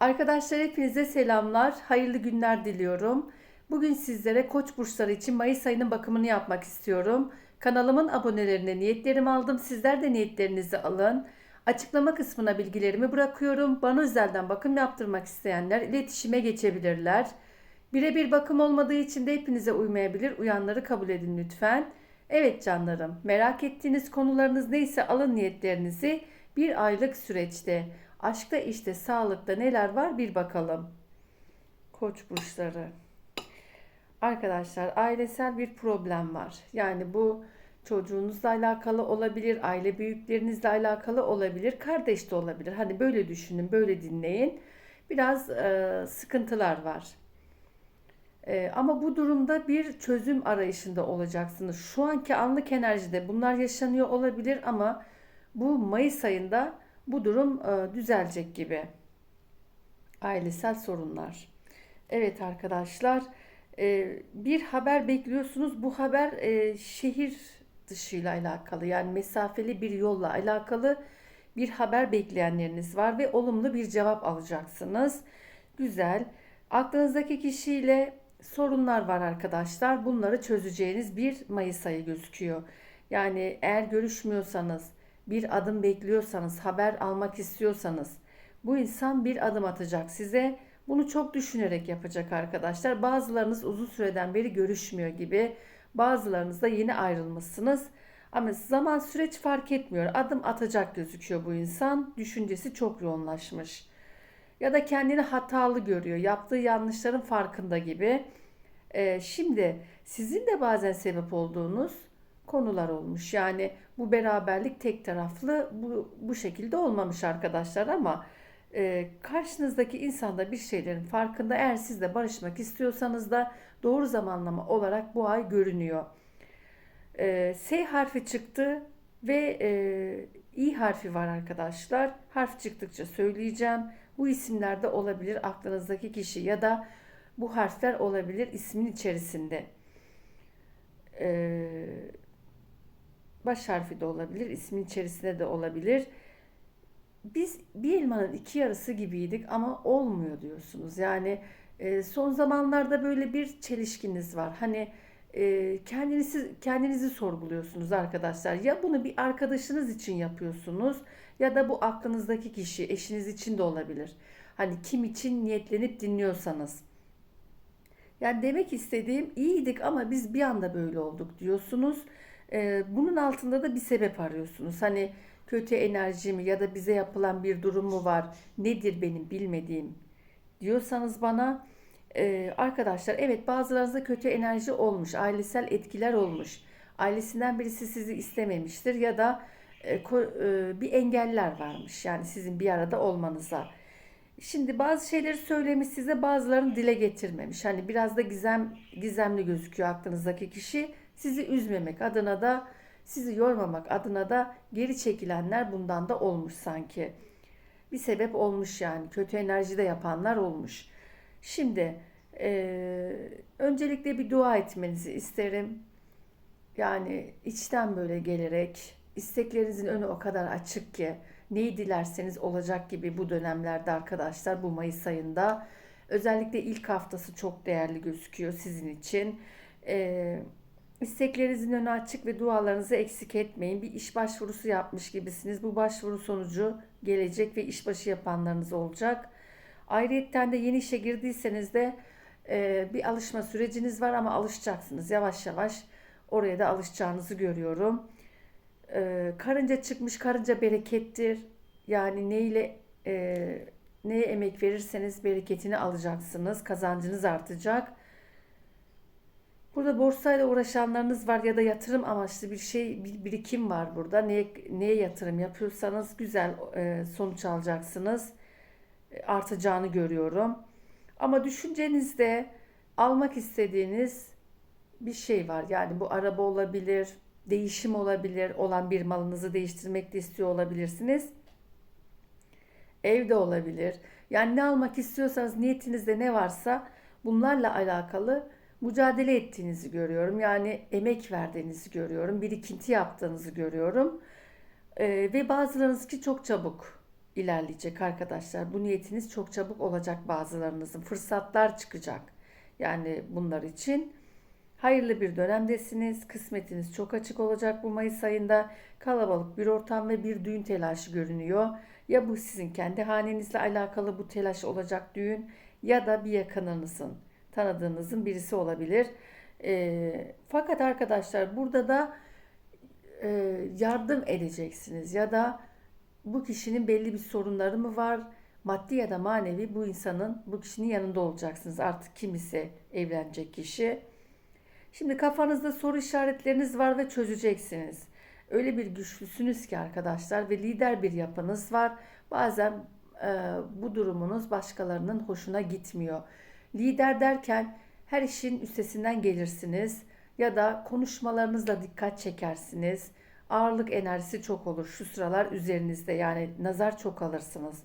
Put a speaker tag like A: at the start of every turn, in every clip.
A: Arkadaşlar hepinize selamlar, hayırlı günler diliyorum. Bugün sizlere Koç burçları için Mayıs ayının bakımını yapmak istiyorum. Kanalımın abonelerine niyetlerimi aldım. Sizler de niyetlerinizi alın. Açıklama kısmına bilgilerimi bırakıyorum. Bana özelden bakım yaptırmak isteyenler iletişime geçebilirler. Birebir bakım olmadığı için de hepinize uymayabilir. Uyanları kabul edin lütfen. Evet canlarım, merak ettiğiniz konularınız neyse alın niyetlerinizi bir aylık süreçte. Aşkta işte sağlıkta neler var bir bakalım. Koç burçları. Arkadaşlar ailesel bir problem var. Yani bu çocuğunuzla alakalı olabilir, aile büyüklerinizle alakalı olabilir, kardeş de olabilir. Hani böyle düşünün, böyle dinleyin. Biraz e, sıkıntılar var. E, ama bu durumda bir çözüm arayışında olacaksınız. Şu anki anlık enerjide bunlar yaşanıyor olabilir ama bu Mayıs ayında bu durum e, düzelecek gibi. Ailesel sorunlar. Evet arkadaşlar, e, bir haber bekliyorsunuz. Bu haber e, şehir dışıyla alakalı yani mesafeli bir yolla alakalı bir haber bekleyenleriniz var ve olumlu bir cevap alacaksınız. Güzel. Aklınızdaki kişiyle sorunlar var arkadaşlar. Bunları çözeceğiniz bir Mayıs ayı gözüküyor. Yani eğer görüşmüyorsanız, bir adım bekliyorsanız, haber almak istiyorsanız bu insan bir adım atacak size. Bunu çok düşünerek yapacak arkadaşlar. Bazılarınız uzun süreden beri görüşmüyor gibi. Bazılarınız da yeni ayrılmışsınız. Ama zaman süreç fark etmiyor. Adım atacak gözüküyor bu insan. Düşüncesi çok yoğunlaşmış. Ya da kendini hatalı görüyor. Yaptığı yanlışların farkında gibi. Ee, şimdi sizin de bazen sebep olduğunuz konular olmuş. Yani bu beraberlik tek taraflı bu, bu şekilde olmamış arkadaşlar ama e, karşınızdaki insan da bir şeylerin farkında. Eğer siz de barışmak istiyorsanız da doğru zamanlama olarak bu ay görünüyor. E, S harfi çıktı ve e, İ harfi var arkadaşlar. Harf çıktıkça söyleyeceğim. Bu isimlerde olabilir aklınızdaki kişi ya da bu harfler olabilir ismin içerisinde. Ee, baş harfi de olabilir, ismin içerisinde de olabilir. Biz bir elmanın iki yarısı gibiydik ama olmuyor diyorsunuz. Yani e, son zamanlarda böyle bir çelişkiniz var. Hani e, kendinizi kendinizi sorguluyorsunuz arkadaşlar. Ya bunu bir arkadaşınız için yapıyorsunuz ya da bu aklınızdaki kişi eşiniz için de olabilir. Hani kim için niyetlenip dinliyorsanız. Yani demek istediğim iyiydik ama biz bir anda böyle olduk diyorsunuz. Ee, bunun altında da bir sebep arıyorsunuz. Hani kötü enerji mi ya da bize yapılan bir durum mu var? Nedir benim bilmediğim diyorsanız bana e, arkadaşlar evet bazılarınızda kötü enerji olmuş, ailesel etkiler olmuş. Ailesinden birisi sizi istememiştir ya da e, ko- e, bir engeller varmış. Yani sizin bir arada olmanıza. Şimdi bazı şeyleri söylemiş size bazılarını dile getirmemiş. Hani biraz da gizem gizemli gözüküyor aklınızdaki kişi. Sizi üzmemek adına da sizi yormamak adına da geri çekilenler bundan da olmuş sanki. Bir sebep olmuş yani kötü enerjide yapanlar olmuş. Şimdi eee, öncelikle bir dua etmenizi isterim. Yani içten böyle gelerek isteklerinizin önü o kadar açık ki neyi dilerseniz olacak gibi bu dönemlerde arkadaşlar bu Mayıs ayında özellikle ilk haftası çok değerli gözüküyor sizin için. Ee, isteklerinizin önü açık ve dualarınızı eksik etmeyin. Bir iş başvurusu yapmış gibisiniz. Bu başvuru sonucu gelecek ve işbaşı yapanlarınız olacak. Ayrıyetten de yeni işe girdiyseniz de e, bir alışma süreciniz var ama alışacaksınız yavaş yavaş. Oraya da alışacağınızı görüyorum. Ee, karınca çıkmış, karınca berekettir. Yani neyle e, neye emek verirseniz bereketini alacaksınız, kazancınız artacak. Burada borsayla uğraşanlarınız var ya da yatırım amaçlı bir şey, bir birikim var burada. Neye, neye yatırım yapıyorsanız güzel e, sonuç alacaksınız. E, artacağını görüyorum. Ama düşüncenizde almak istediğiniz bir şey var. Yani bu araba olabilir, değişim olabilir, olan bir malınızı değiştirmek de istiyor olabilirsiniz. Ev de olabilir. Yani ne almak istiyorsanız niyetinizde ne varsa bunlarla alakalı mücadele ettiğinizi görüyorum. Yani emek verdiğinizi görüyorum. Birikinti yaptığınızı görüyorum. Ee, ve bazılarınız ki çok çabuk ilerleyecek arkadaşlar. Bu niyetiniz çok çabuk olacak bazılarınızın. Fırsatlar çıkacak. Yani bunlar için hayırlı bir dönemdesiniz. Kısmetiniz çok açık olacak bu Mayıs ayında. Kalabalık bir ortam ve bir düğün telaşı görünüyor. Ya bu sizin kendi hanenizle alakalı bu telaş olacak düğün ya da bir yakınınızın, tanıdığınızın birisi olabilir. E, fakat arkadaşlar burada da e, yardım edeceksiniz ya da bu kişinin belli bir sorunları mı var? Maddi ya da manevi bu insanın, bu kişinin yanında olacaksınız. Artık kimisi evlenecek kişi. Şimdi kafanızda soru işaretleriniz var ve çözeceksiniz. Öyle bir güçlüsünüz ki arkadaşlar ve lider bir yapınız var. Bazen e, bu durumunuz başkalarının hoşuna gitmiyor. Lider derken her işin üstesinden gelirsiniz ya da konuşmalarınızla dikkat çekersiniz. Ağırlık enerjisi çok olur şu sıralar üzerinizde yani nazar çok alırsınız.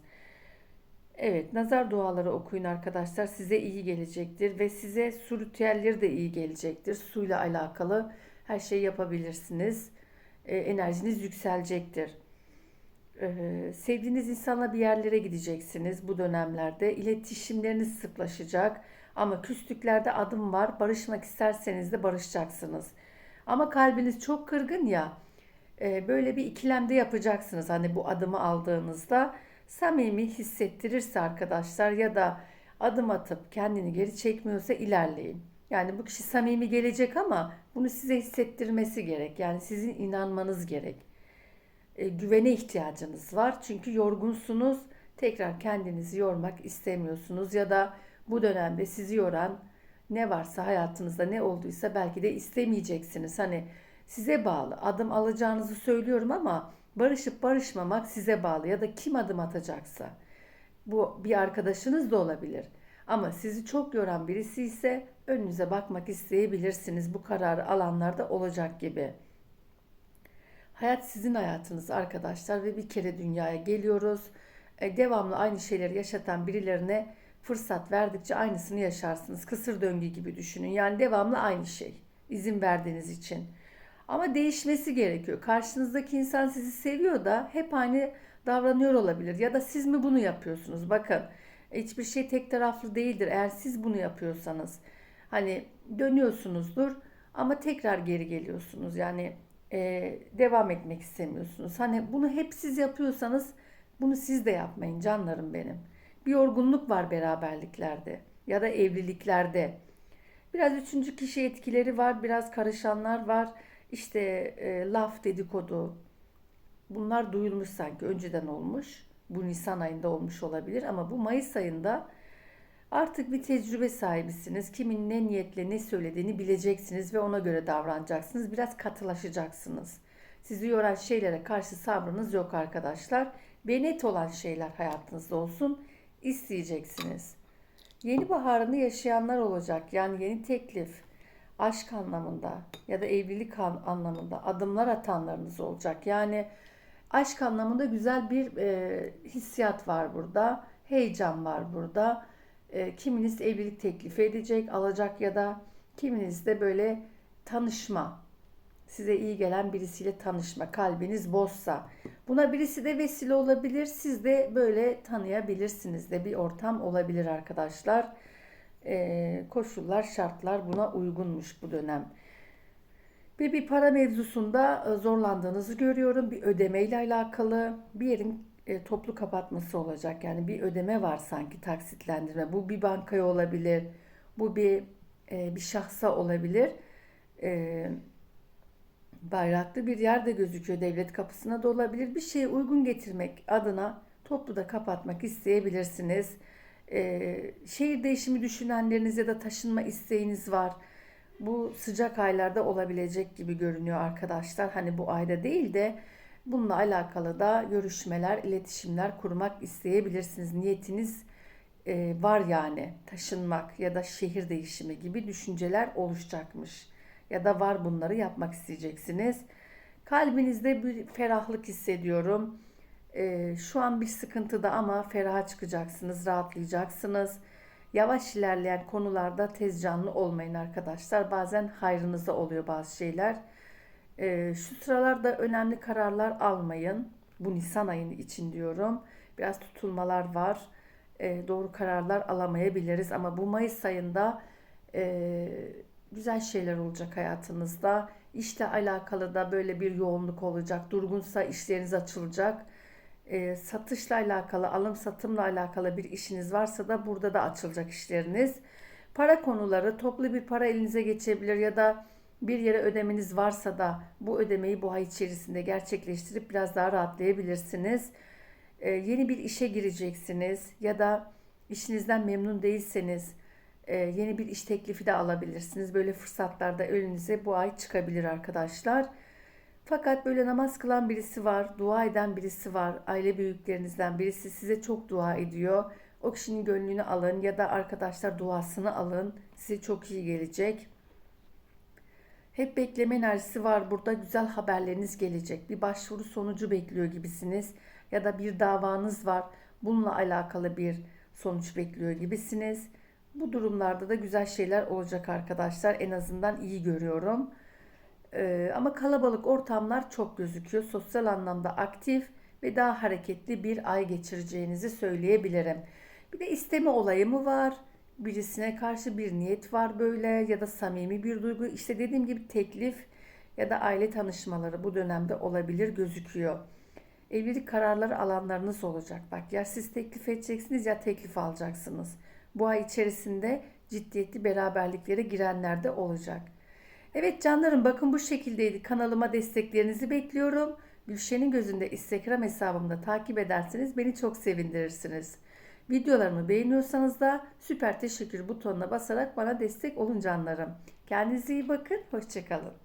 A: Evet, nazar duaları okuyun arkadaşlar. Size iyi gelecektir ve size su ritüelleri de iyi gelecektir. Suyla alakalı her şeyi yapabilirsiniz. E, enerjiniz yükselecektir. E, sevdiğiniz insanla bir yerlere gideceksiniz bu dönemlerde. İletişimleriniz sıklaşacak. Ama küslüklerde adım var. Barışmak isterseniz de barışacaksınız. Ama kalbiniz çok kırgın ya. e, böyle bir ikilemde yapacaksınız. Hani bu adımı aldığınızda samimi hissettirirse arkadaşlar ya da adım atıp kendini geri çekmiyorsa ilerleyin. Yani bu kişi samimi gelecek ama bunu size hissettirmesi gerek. Yani sizin inanmanız gerek. E, güvene ihtiyacınız var. Çünkü yorgunsunuz. Tekrar kendinizi yormak istemiyorsunuz ya da bu dönemde sizi yoran ne varsa hayatınızda ne olduysa belki de istemeyeceksiniz. Hani size bağlı. Adım alacağınızı söylüyorum ama barışıp barışmamak size bağlı ya da kim adım atacaksa. Bu bir arkadaşınız da olabilir. Ama sizi çok yoran birisi ise önünüze bakmak isteyebilirsiniz. Bu kararı alanlarda olacak gibi. Hayat sizin hayatınız arkadaşlar ve bir kere dünyaya geliyoruz. E, devamlı aynı şeyleri yaşatan birilerine fırsat verdikçe aynısını yaşarsınız. Kısır döngü gibi düşünün. Yani devamlı aynı şey. İzin verdiğiniz için. Ama değişmesi gerekiyor. Karşınızdaki insan sizi seviyor da hep aynı davranıyor olabilir. Ya da siz mi bunu yapıyorsunuz? Bakın hiçbir şey tek taraflı değildir. Eğer siz bunu yapıyorsanız hani dönüyorsunuzdur ama tekrar geri geliyorsunuz. Yani e, devam etmek istemiyorsunuz. Hani bunu hep siz yapıyorsanız bunu siz de yapmayın canlarım benim. Bir yorgunluk var beraberliklerde ya da evliliklerde. Biraz üçüncü kişi etkileri var, biraz karışanlar var. İşte e, laf, dedikodu bunlar duyulmuş sanki önceden olmuş. Bu Nisan ayında olmuş olabilir ama bu Mayıs ayında artık bir tecrübe sahibisiniz. Kimin ne niyetle ne söylediğini bileceksiniz ve ona göre davranacaksınız. Biraz katılaşacaksınız. Sizi yoran şeylere karşı sabrınız yok arkadaşlar. Ve net olan şeyler hayatınızda olsun isteyeceksiniz. Yeni baharını yaşayanlar olacak. Yani yeni teklif, aşk anlamında ya da evlilik anlamında adımlar atanlarınız olacak. Yani aşk anlamında güzel bir e, hissiyat var burada. Heyecan var burada. E, kiminiz evlilik teklifi edecek, alacak ya da kiminiz de böyle tanışma, size iyi gelen birisiyle tanışma, kalbiniz bozsa. Buna birisi de vesile olabilir. Siz de böyle tanıyabilirsiniz de bir ortam olabilir arkadaşlar. Ee, koşullar, şartlar buna uygunmuş bu dönem. Ve bir para mevzusunda e, zorlandığınızı görüyorum. Bir ödemeyle alakalı bir yerin e, toplu kapatması olacak. Yani bir ödeme var sanki taksitlendirme. Bu bir bankaya olabilir. Bu bir e, bir şahsa olabilir. E, bayraklı bir yerde gözüküyor. Devlet kapısına da olabilir. Bir şeye uygun getirmek adına toplu da kapatmak isteyebilirsiniz. Ee, şehir değişimi düşünenleriniz ya da taşınma isteğiniz var. Bu sıcak aylarda olabilecek gibi görünüyor arkadaşlar. Hani bu ayda değil de bununla alakalı da görüşmeler, iletişimler kurmak isteyebilirsiniz. Niyetiniz e, var yani taşınmak ya da şehir değişimi gibi düşünceler oluşacakmış ya da var bunları yapmak isteyeceksiniz. Kalbinizde bir ferahlık hissediyorum. Ee, şu an bir sıkıntıda ama feraha çıkacaksınız, rahatlayacaksınız. Yavaş ilerleyen konularda tez canlı olmayın arkadaşlar. Bazen hayrınıza oluyor bazı şeyler. Ee, şu sıralarda önemli kararlar almayın. Bu Nisan ayının için diyorum. Biraz tutulmalar var. E, doğru kararlar alamayabiliriz ama bu Mayıs ayında e, güzel şeyler olacak hayatınızda. İşle alakalı da böyle bir yoğunluk olacak. Durgunsa işleriniz açılacak. E, satışla alakalı, alım satımla alakalı bir işiniz varsa da burada da açılacak işleriniz. Para konuları, toplu bir para elinize geçebilir ya da bir yere ödemeniz varsa da bu ödemeyi bu ay içerisinde gerçekleştirip biraz daha rahatlayabilirsiniz. Ee, yeni bir işe gireceksiniz ya da işinizden memnun değilseniz e, yeni bir iş teklifi de alabilirsiniz. Böyle fırsatlar da önünüze bu ay çıkabilir arkadaşlar. Fakat böyle namaz kılan birisi var, dua eden birisi var, aile büyüklerinizden birisi size çok dua ediyor. O kişinin gönlünü alın ya da arkadaşlar duasını alın. Size çok iyi gelecek. Hep bekleme enerjisi var burada. Güzel haberleriniz gelecek. Bir başvuru sonucu bekliyor gibisiniz. Ya da bir davanız var. Bununla alakalı bir sonuç bekliyor gibisiniz. Bu durumlarda da güzel şeyler olacak arkadaşlar. En azından iyi görüyorum. Ee, ama kalabalık ortamlar çok gözüküyor. Sosyal anlamda aktif ve daha hareketli bir ay geçireceğinizi söyleyebilirim. Bir de isteme olayı mı var? Birisine karşı bir niyet var böyle ya da samimi bir duygu. İşte dediğim gibi teklif ya da aile tanışmaları bu dönemde olabilir gözüküyor. Evlilik kararları alanlarınız olacak. Bak ya siz teklif edeceksiniz ya teklif alacaksınız. Bu ay içerisinde ciddiyetli beraberliklere girenler de olacak. Evet canlarım bakın bu şekildeydi. Kanalıma desteklerinizi bekliyorum. Gülşen'in gözünde Instagram hesabımda takip ederseniz beni çok sevindirirsiniz. Videolarımı beğeniyorsanız da süper teşekkür butonuna basarak bana destek olun canlarım. Kendinize iyi bakın. Hoşçakalın.